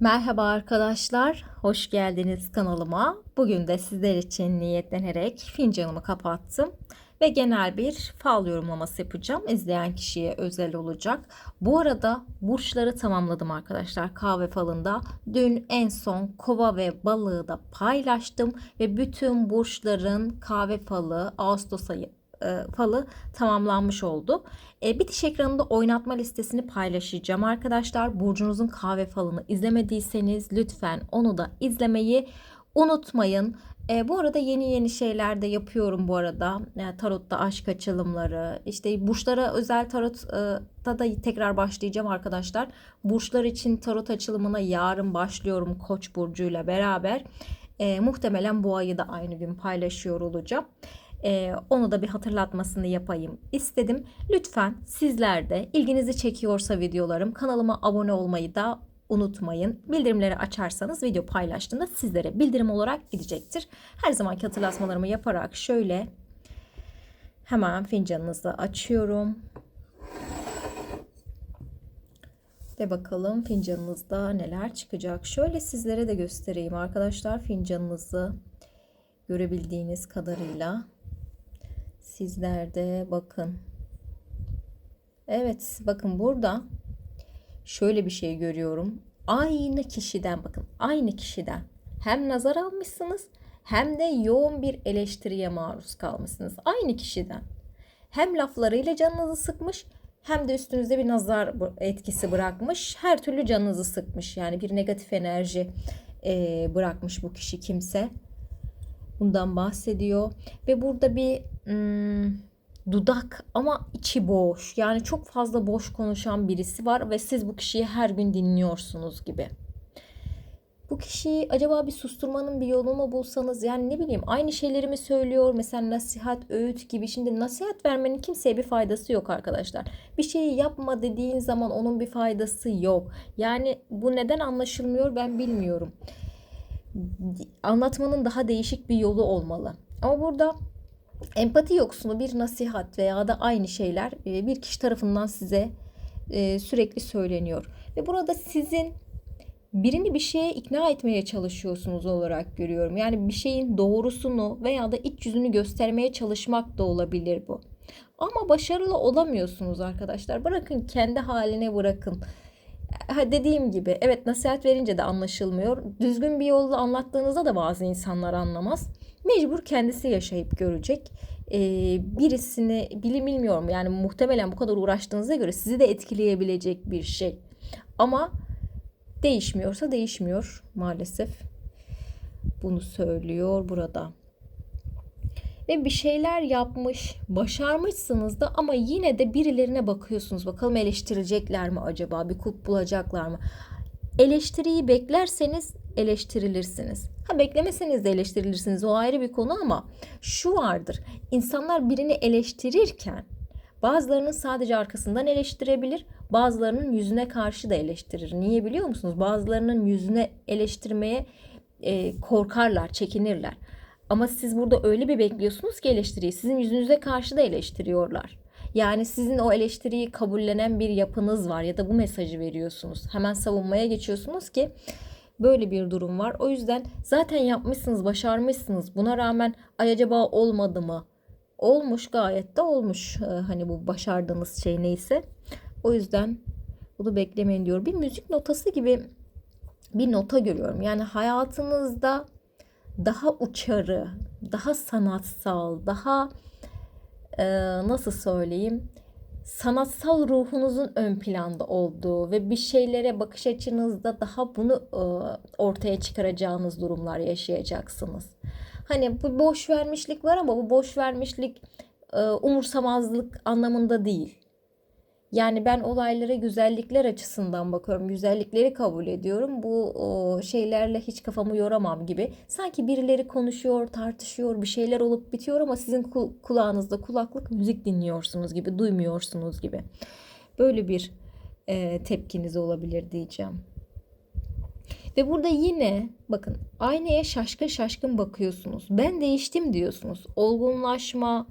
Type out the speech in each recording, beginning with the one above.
Merhaba arkadaşlar, hoş geldiniz kanalıma. Bugün de sizler için niyetlenerek fincanımı kapattım ve genel bir fal yorumlaması yapacağım. İzleyen kişiye özel olacak. Bu arada burçları tamamladım arkadaşlar kahve falında. Dün en son kova ve balığı da paylaştım ve bütün burçların kahve falı Ağustos ayı e, falı tamamlanmış oldu. E, bitiş ekranında oynatma listesini paylaşacağım arkadaşlar. Burcunuzun kahve falını izlemediyseniz lütfen onu da izlemeyi unutmayın. E, bu arada yeni yeni şeyler de yapıyorum bu arada. E, tarotta aşk açılımları, işte burçlara özel tarotta da tekrar başlayacağım arkadaşlar. Burçlar için tarot açılımına yarın başlıyorum Koç burcuyla beraber. E, muhtemelen bu ayı da aynı gün paylaşıyor olacağım. Ee, onu da bir hatırlatmasını yapayım istedim. Lütfen sizler de ilginizi çekiyorsa videolarım kanalıma abone olmayı da unutmayın. Bildirimleri açarsanız video paylaştığımda sizlere bildirim olarak gidecektir. Her zamanki hatırlatmalarımı yaparak şöyle hemen fincanınızı açıyorum. Ve bakalım fincanınızda neler çıkacak. Şöyle sizlere de göstereyim arkadaşlar fincanınızı görebildiğiniz kadarıyla. Sizler de bakın. Evet bakın burada şöyle bir şey görüyorum. Aynı kişiden bakın aynı kişiden hem nazar almışsınız hem de yoğun bir eleştiriye maruz kalmışsınız. Aynı kişiden. Hem laflarıyla canınızı sıkmış hem de üstünüzde bir nazar etkisi bırakmış. Her türlü canınızı sıkmış. Yani bir negatif enerji bırakmış bu kişi kimse. Bundan bahsediyor. Ve burada bir hmm, dudak ama içi boş. Yani çok fazla boş konuşan birisi var ve siz bu kişiyi her gün dinliyorsunuz gibi. Bu kişiyi acaba bir susturmanın bir yolunu mu bulsanız yani ne bileyim aynı şeyleri mi söylüyor mesela nasihat, öğüt gibi şimdi nasihat vermenin kimseye bir faydası yok arkadaşlar. Bir şeyi yapma dediğin zaman onun bir faydası yok. Yani bu neden anlaşılmıyor ben bilmiyorum anlatmanın daha değişik bir yolu olmalı. Ama burada empati yoksunu bir nasihat veya da aynı şeyler e, bir kişi tarafından size e, sürekli söyleniyor. Ve burada sizin birini bir şeye ikna etmeye çalışıyorsunuz olarak görüyorum. Yani bir şeyin doğrusunu veya da iç yüzünü göstermeye çalışmak da olabilir bu. Ama başarılı olamıyorsunuz arkadaşlar. Bırakın kendi haline bırakın dediğim gibi evet nasihat verince de anlaşılmıyor. Düzgün bir yolla anlattığınızda da bazı insanlar anlamaz. Mecbur kendisi yaşayıp görecek. Ee, birisini bilim bilmiyorum yani muhtemelen bu kadar uğraştığınıza göre sizi de etkileyebilecek bir şey. Ama değişmiyorsa değişmiyor maalesef. Bunu söylüyor burada ve bir şeyler yapmış, başarmışsınız da ama yine de birilerine bakıyorsunuz. Bakalım eleştirecekler mi acaba? Bir kulp bulacaklar mı? Eleştiriyi beklerseniz eleştirilirsiniz. Ha beklemeseniz de eleştirilirsiniz. O ayrı bir konu ama şu vardır. İnsanlar birini eleştirirken bazılarının sadece arkasından eleştirebilir, bazılarının yüzüne karşı da eleştirir. Niye biliyor musunuz? Bazılarının yüzüne eleştirmeye e, korkarlar, çekinirler. Ama siz burada öyle bir bekliyorsunuz ki eleştiriyi. Sizin yüzünüze karşı da eleştiriyorlar. Yani sizin o eleştiriyi kabullenen bir yapınız var ya da bu mesajı veriyorsunuz. Hemen savunmaya geçiyorsunuz ki böyle bir durum var. O yüzden zaten yapmışsınız, başarmışsınız. Buna rağmen ay acaba olmadı mı? Olmuş gayet de olmuş. Ee, hani bu başardığınız şey neyse. O yüzden bunu beklemeyin diyor. Bir müzik notası gibi bir nota görüyorum. Yani hayatınızda daha uçarı, daha sanatsal, daha e, nasıl söyleyeyim sanatsal ruhunuzun ön planda olduğu ve bir şeylere bakış açınızda daha bunu e, ortaya çıkaracağınız durumlar yaşayacaksınız. Hani bu boş vermişlik var ama bu boş vermişlik e, umursamazlık anlamında değil. Yani ben olaylara güzellikler açısından bakıyorum. Güzellikleri kabul ediyorum. Bu o, şeylerle hiç kafamı yoramam gibi. Sanki birileri konuşuyor, tartışıyor, bir şeyler olup bitiyor ama sizin kulağınızda kulaklık müzik dinliyorsunuz gibi, duymuyorsunuz gibi. Böyle bir e, tepkiniz olabilir diyeceğim. Ve burada yine bakın aynaya şaşkın şaşkın bakıyorsunuz. Ben değiştim diyorsunuz. Olgunlaşma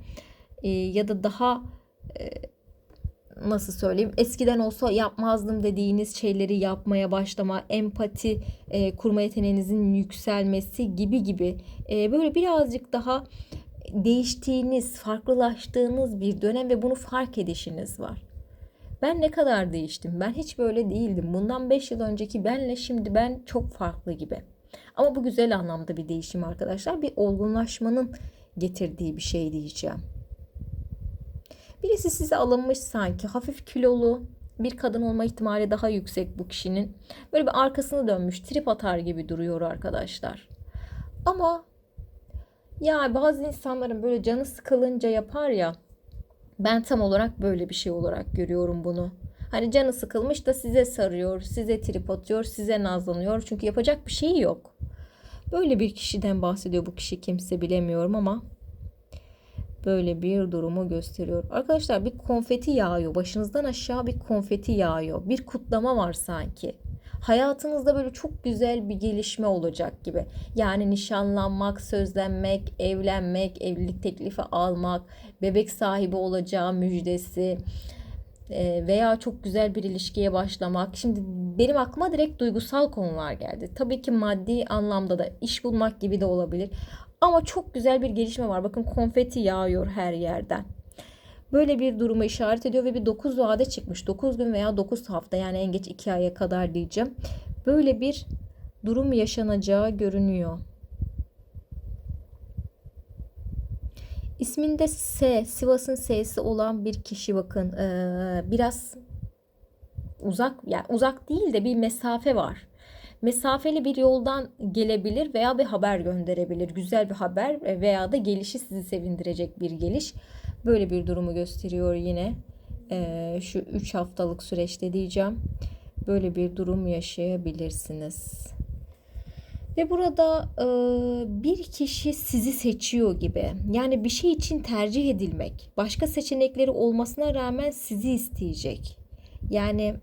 e, ya da daha e, nasıl söyleyeyim eskiden olsa yapmazdım dediğiniz şeyleri yapmaya başlama, empati e, kurma yeteneğinizin yükselmesi gibi gibi e, böyle birazcık daha değiştiğiniz, farklılaştığınız bir dönem ve bunu fark edişiniz var. Ben ne kadar değiştim? Ben hiç böyle değildim. Bundan 5 yıl önceki benle şimdi ben çok farklı gibi. Ama bu güzel anlamda bir değişim arkadaşlar. Bir olgunlaşmanın getirdiği bir şey diyeceğim. Birisi size alınmış sanki hafif kilolu bir kadın olma ihtimali daha yüksek bu kişinin. Böyle bir arkasını dönmüş trip atar gibi duruyor arkadaşlar. Ama ya bazı insanların böyle canı sıkılınca yapar ya ben tam olarak böyle bir şey olarak görüyorum bunu. Hani canı sıkılmış da size sarıyor, size trip atıyor, size nazlanıyor. Çünkü yapacak bir şeyi yok. Böyle bir kişiden bahsediyor bu kişi kimse bilemiyorum ama böyle bir durumu gösteriyor. Arkadaşlar bir konfeti yağıyor. Başınızdan aşağı bir konfeti yağıyor. Bir kutlama var sanki. Hayatınızda böyle çok güzel bir gelişme olacak gibi. Yani nişanlanmak, sözlenmek, evlenmek, evlilik teklifi almak, bebek sahibi olacağı müjdesi e, veya çok güzel bir ilişkiye başlamak. Şimdi benim aklıma direkt duygusal konular geldi. Tabii ki maddi anlamda da iş bulmak gibi de olabilir. Ama çok güzel bir gelişme var. Bakın konfeti yağıyor her yerden. Böyle bir duruma işaret ediyor ve bir 9 vade çıkmış. 9 gün veya 9 hafta yani en geç 2 aya kadar diyeceğim. Böyle bir durum yaşanacağı görünüyor. İsminde S, Sivas'ın S'si olan bir kişi bakın. Ee, biraz uzak yani uzak değil de bir mesafe var. Mesafeli bir yoldan gelebilir veya bir haber gönderebilir. Güzel bir haber veya da gelişi sizi sevindirecek bir geliş. Böyle bir durumu gösteriyor yine. Ee, şu 3 haftalık süreçte diyeceğim. Böyle bir durum yaşayabilirsiniz. Ve burada e, bir kişi sizi seçiyor gibi. Yani bir şey için tercih edilmek. Başka seçenekleri olmasına rağmen sizi isteyecek. Yani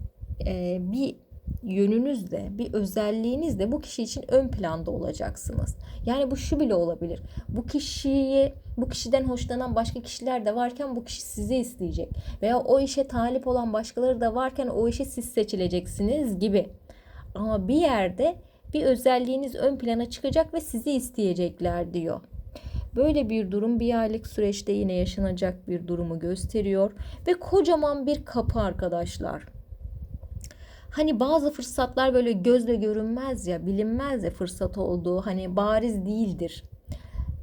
e, bir yönünüzle, bir özelliğinizle bu kişi için ön planda olacaksınız. Yani bu şu bile olabilir. Bu kişiyi, bu kişiden hoşlanan başka kişiler de varken bu kişi sizi isteyecek. Veya o işe talip olan başkaları da varken o işe siz seçileceksiniz gibi. Ama bir yerde bir özelliğiniz ön plana çıkacak ve sizi isteyecekler diyor. Böyle bir durum bir aylık süreçte yine yaşanacak bir durumu gösteriyor ve kocaman bir kapı arkadaşlar. Hani bazı fırsatlar böyle gözle görünmez ya, bilinmez ya fırsat olduğu hani bariz değildir.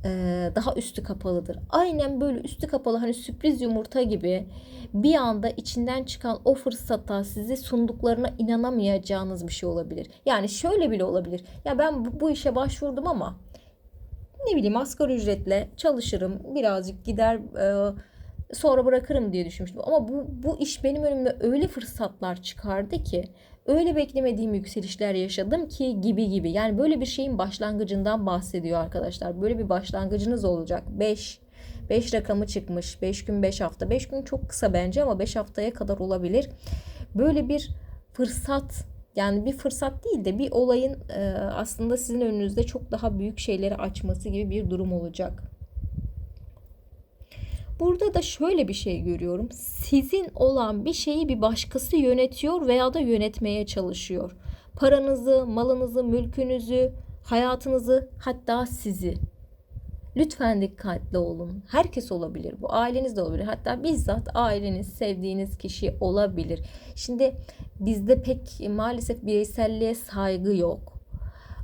Ee, daha üstü kapalıdır. Aynen böyle üstü kapalı hani sürpriz yumurta gibi bir anda içinden çıkan o fırsata sizi sunduklarına inanamayacağınız bir şey olabilir. Yani şöyle bile olabilir. Ya ben bu, işe başvurdum ama ne bileyim asgari ücretle çalışırım birazcık gider e, sonra bırakırım diye düşünmüştüm. Ama bu, bu iş benim önüme öyle fırsatlar çıkardı ki öyle beklemediğim yükselişler yaşadım ki gibi gibi. Yani böyle bir şeyin başlangıcından bahsediyor arkadaşlar. Böyle bir başlangıcınız olacak. 5 5 rakamı çıkmış. 5 gün 5 hafta. 5 gün çok kısa bence ama 5 haftaya kadar olabilir. Böyle bir fırsat yani bir fırsat değil de bir olayın aslında sizin önünüzde çok daha büyük şeyleri açması gibi bir durum olacak. Burada da şöyle bir şey görüyorum. Sizin olan bir şeyi bir başkası yönetiyor veya da yönetmeye çalışıyor. Paranızı, malınızı, mülkünüzü, hayatınızı hatta sizi. Lütfen dikkatli olun. Herkes olabilir. Bu aileniz de olabilir. Hatta bizzat aileniz, sevdiğiniz kişi olabilir. Şimdi bizde pek maalesef bireyselliğe saygı yok.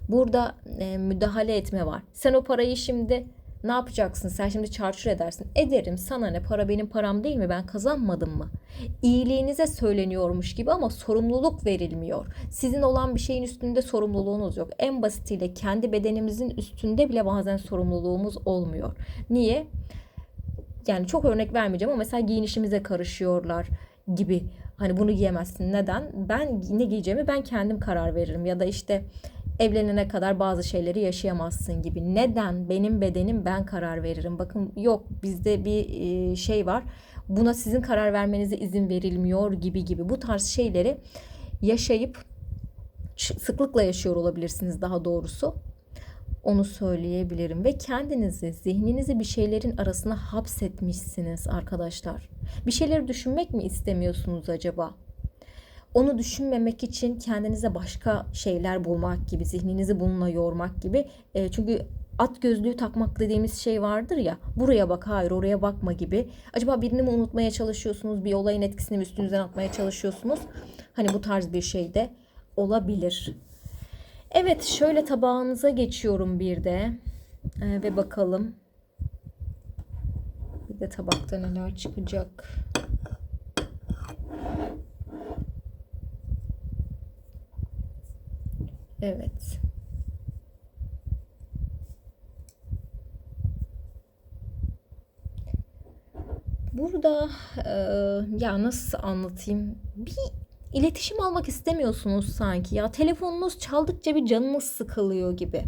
Burada e, müdahale etme var. Sen o parayı şimdi ne yapacaksın? Sen şimdi çarçur edersin. Ederim. Sana ne? Para benim param değil mi? Ben kazanmadım mı? İyiliğinize söyleniyormuş gibi ama sorumluluk verilmiyor. Sizin olan bir şeyin üstünde sorumluluğunuz yok. En basitiyle kendi bedenimizin üstünde bile bazen sorumluluğumuz olmuyor. Niye? Yani çok örnek vermeyeceğim ama mesela giyinişimize karışıyorlar gibi. Hani bunu giyemezsin. Neden? Ben ne giyeceğimi ben kendim karar veririm. Ya da işte evlenene kadar bazı şeyleri yaşayamazsın gibi. Neden? Benim bedenim ben karar veririm. Bakın yok bizde bir e, şey var. Buna sizin karar vermenize izin verilmiyor gibi gibi. Bu tarz şeyleri yaşayıp sıklıkla yaşıyor olabilirsiniz daha doğrusu. Onu söyleyebilirim ve kendinizi, zihninizi bir şeylerin arasına hapsetmişsiniz arkadaşlar. Bir şeyleri düşünmek mi istemiyorsunuz acaba? Onu düşünmemek için kendinize başka şeyler bulmak gibi, zihninizi bununla yormak gibi. E, çünkü at gözlüğü takmak dediğimiz şey vardır ya. Buraya bak, hayır oraya bakma gibi. Acaba birini mi unutmaya çalışıyorsunuz? Bir olayın etkisini mi üstünüzden atmaya çalışıyorsunuz? Hani bu tarz bir şey de olabilir. Evet, şöyle tabağınıza geçiyorum bir de. E, ve bakalım. Bir de tabakta neler çıkacak. Evet. Burada e, ya nasıl anlatayım? Bir iletişim almak istemiyorsunuz sanki. Ya telefonunuz çaldıkça bir canınız sıkılıyor gibi.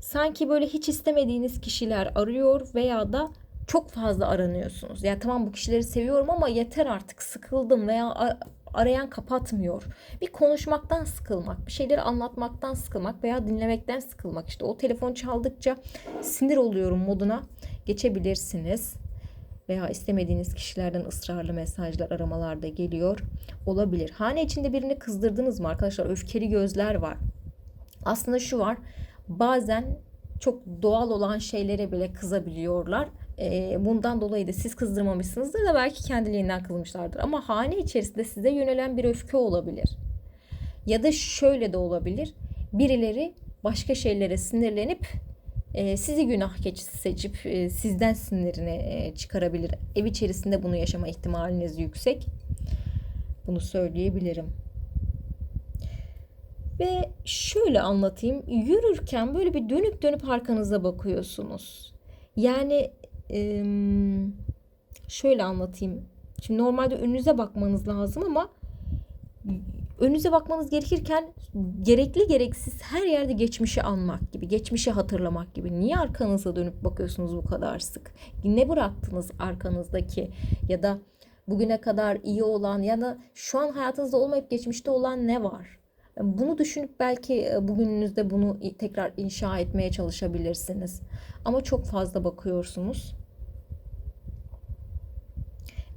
Sanki böyle hiç istemediğiniz kişiler arıyor veya da çok fazla aranıyorsunuz. Ya tamam bu kişileri seviyorum ama yeter artık sıkıldım veya arayan kapatmıyor. Bir konuşmaktan sıkılmak, bir şeyleri anlatmaktan sıkılmak veya dinlemekten sıkılmak. İşte o telefon çaldıkça sinir oluyorum moduna geçebilirsiniz. Veya istemediğiniz kişilerden ısrarlı mesajlar, aramalar da geliyor olabilir. Hane içinde birini kızdırdınız mı arkadaşlar? Öfkeli gözler var. Aslında şu var. Bazen çok doğal olan şeylere bile kızabiliyorlar. Bundan dolayı da siz kızdırmamışsınızdır da belki kendiliğinden kızmışlardır. Ama hane içerisinde size yönelen bir öfke olabilir. Ya da şöyle de olabilir. Birileri başka şeylere sinirlenip sizi günah keçisi seçip sizden sinirini çıkarabilir. Ev içerisinde bunu yaşama ihtimaliniz yüksek. Bunu söyleyebilirim. Ve şöyle anlatayım. Yürürken böyle bir dönüp dönüp arkanıza bakıyorsunuz. Yani şöyle anlatayım. Şimdi normalde önünüze bakmanız lazım ama önünüze bakmanız gerekirken gerekli gereksiz her yerde geçmişi anmak gibi, geçmişi hatırlamak gibi. Niye arkanıza dönüp bakıyorsunuz bu kadar sık? Ne bıraktınız arkanızdaki ya da bugüne kadar iyi olan ya da şu an hayatınızda olmayıp geçmişte olan ne var? Bunu düşünüp belki e, bugününüzde bunu tekrar inşa etmeye çalışabilirsiniz. Ama çok fazla bakıyorsunuz.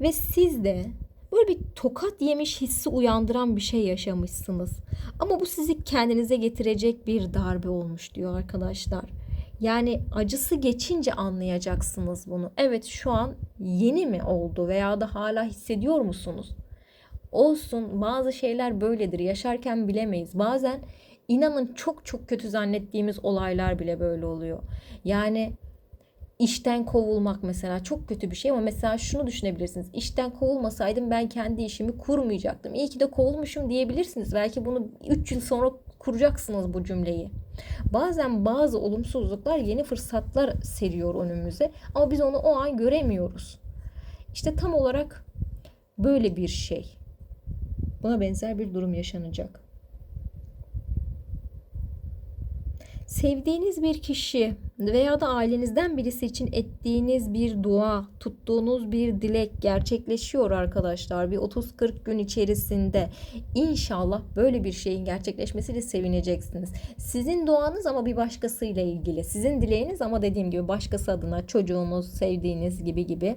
Ve siz de böyle bir tokat yemiş hissi uyandıran bir şey yaşamışsınız. Ama bu sizi kendinize getirecek bir darbe olmuş diyor arkadaşlar. Yani acısı geçince anlayacaksınız bunu. Evet şu an yeni mi oldu veya da hala hissediyor musunuz? Olsun bazı şeyler böyledir. Yaşarken bilemeyiz. Bazen inanın çok çok kötü zannettiğimiz olaylar bile böyle oluyor. Yani işten kovulmak mesela çok kötü bir şey ama mesela şunu düşünebilirsiniz. İşten kovulmasaydım ben kendi işimi kurmayacaktım. İyi ki de kovulmuşum diyebilirsiniz. Belki bunu 3 yıl sonra kuracaksınız bu cümleyi. Bazen bazı olumsuzluklar yeni fırsatlar seriyor önümüze ama biz onu o an göremiyoruz. İşte tam olarak böyle bir şey. Buna benzer bir durum yaşanacak. Sevdiğiniz bir kişi veya da ailenizden birisi için ettiğiniz bir dua, tuttuğunuz bir dilek gerçekleşiyor arkadaşlar. Bir 30-40 gün içerisinde inşallah böyle bir şeyin gerçekleşmesiyle sevineceksiniz. Sizin duanız ama bir başkasıyla ilgili. Sizin dileğiniz ama dediğim gibi başkası adına çocuğunuz, sevdiğiniz gibi gibi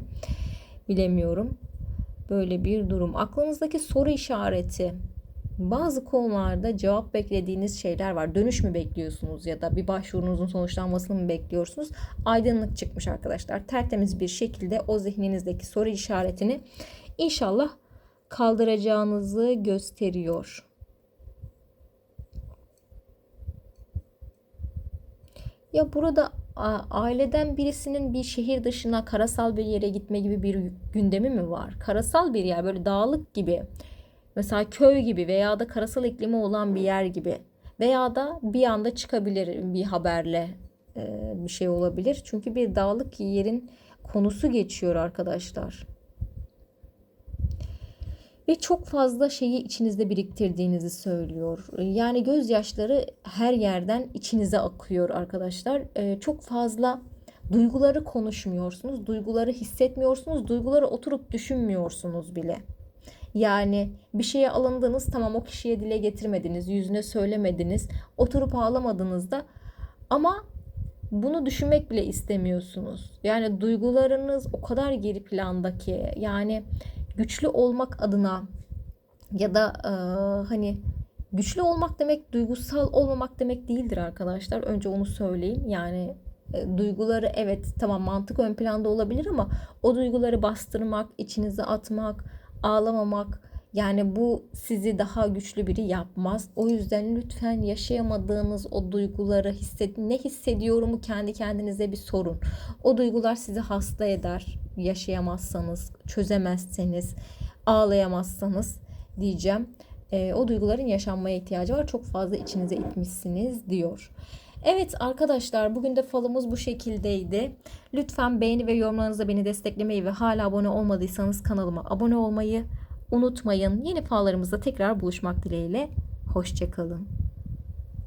bilemiyorum. Böyle bir durum. Aklınızdaki soru işareti bazı konularda cevap beklediğiniz şeyler var. Dönüş mü bekliyorsunuz ya da bir başvurunuzun sonuçlanmasını mı bekliyorsunuz? Aydınlık çıkmış arkadaşlar. Tertemiz bir şekilde o zihninizdeki soru işaretini inşallah kaldıracağınızı gösteriyor. Ya burada aileden birisinin bir şehir dışına karasal bir yere gitme gibi bir gündemi mi var? Karasal bir yer böyle dağlık gibi Mesela köy gibi veya da karasal iklimi olan bir yer gibi veya da bir anda çıkabilir bir haberle e, bir şey olabilir. Çünkü bir dağlık yerin konusu geçiyor arkadaşlar. Ve çok fazla şeyi içinizde biriktirdiğinizi söylüyor. Yani gözyaşları her yerden içinize akıyor arkadaşlar. E, çok fazla duyguları konuşmuyorsunuz, duyguları hissetmiyorsunuz, duyguları oturup düşünmüyorsunuz bile. Yani bir şeye alındınız tamam o kişiye dile getirmediniz, yüzüne söylemediniz, oturup ağlamadınız da ama bunu düşünmek bile istemiyorsunuz. Yani duygularınız o kadar geri planda ki yani güçlü olmak adına ya da e, hani güçlü olmak demek duygusal olmamak demek değildir arkadaşlar. Önce onu söyleyeyim. Yani e, duyguları evet tamam mantık ön planda olabilir ama o duyguları bastırmak, içinize atmak, ağlamamak yani bu sizi daha güçlü biri yapmaz. O yüzden lütfen yaşayamadığınız o duyguları hisset ne hissediyorumu kendi kendinize bir sorun. O duygular sizi hasta eder. Yaşayamazsanız, çözemezseniz, ağlayamazsanız diyeceğim. E, o duyguların yaşanmaya ihtiyacı var. Çok fazla içinize itmişsiniz diyor. Evet arkadaşlar bugün de falımız bu şekildeydi. Lütfen beğeni ve yorumlarınızla beni desteklemeyi ve hala abone olmadıysanız kanalıma abone olmayı unutmayın. Yeni fallarımızda tekrar buluşmak dileğiyle. Hoşçakalın.